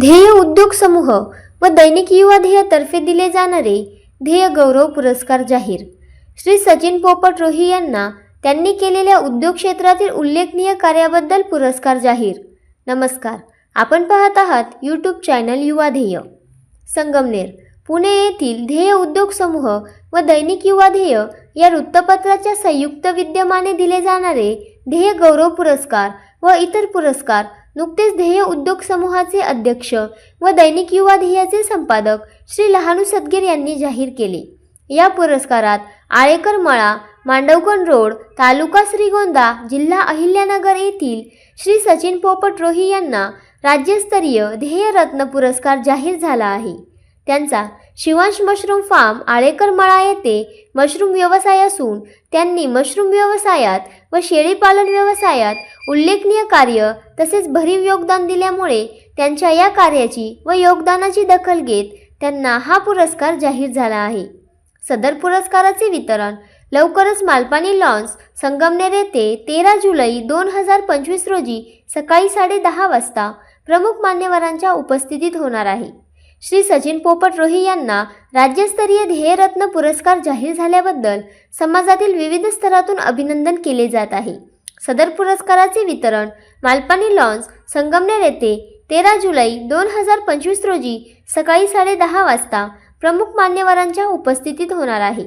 ध्येय उद्योग समूह व दैनिक युवा ध्येयतर्फे दिले जाणारे ध्येय गौरव पुरस्कार जाहीर. श्री सचिन पोपट रोही यांना त्यांनी केलेल्या उद्योग क्षेत्रातील उल्लेखनीय कार्याबद्दल पुरस्कार जाहीर. नमस्कार आपण पाहत आहात यूट्यूब चॅनल युवा ध्येय. संगमनेर पुणे येथील ध्येय उद्योग समूह व दैनिक युवा ध्येय या वृत्तपत्राच्या संयुक्त विद्यमाने दिले जाणारे ध्येय गौरव पुरस्कार व इतर पुरस्कार नुकतेच ध्येय उद्योग समूहाचे अध्यक्ष व दैनिक युवा ध्येयाचे संपादक श्री लहानू सदगीर यांनी जाहीर केले. या पुरस्कारात आळेकर मळा मांडवगण रोड तालुका श्रीगोंदा जिल्हा अहिल्यानगर येथील श्री सचिन पोपट रोही यांना राज्यस्तरीय ध्येयरत्न पुरस्कार जाहीर झाला आहे. त्यांचा शिवांश मशरूम फार्म आळेकर मळा येथे मशरूम व्यवसाय असून त्यांनी मशरूम व्यवसायात व शेळीपालन व्यवसायात उल्लेखनीय कार्य तसेच भरीव योगदान दिल्यामुळे त्यांच्या या कार्याची व योगदानाची दखल घेत त्यांना हा पुरस्कार जाहीर झाला आहे. सदर पुरस्काराचे वितरण लवकरच मालपाणी लॉन्स संगमनेर येथे तेरा जुलै दोन हजार पंचवीस रोजी सकाळी साडेदहा वाजता प्रमुख मान्यवरांच्या उपस्थितीत होणार आहे. श्री सचिन पोपट रोही यांना राज्यस्तरीय ध्येयरत्न पुरस्कार जाहीर झाल्याबद्दल समाजातील विविध स्तरातून अभिनंदन केले जात आहे. सदर पुरस्काराचे वितरण मालपाणी लॉन्स संगमनेर येथे तेरा जुलै दोन हजार पंचवीस रोजी सकाळी साडेदहा वाजता प्रमुख मान्यवरांच्या उपस्थितीत होणार आहे.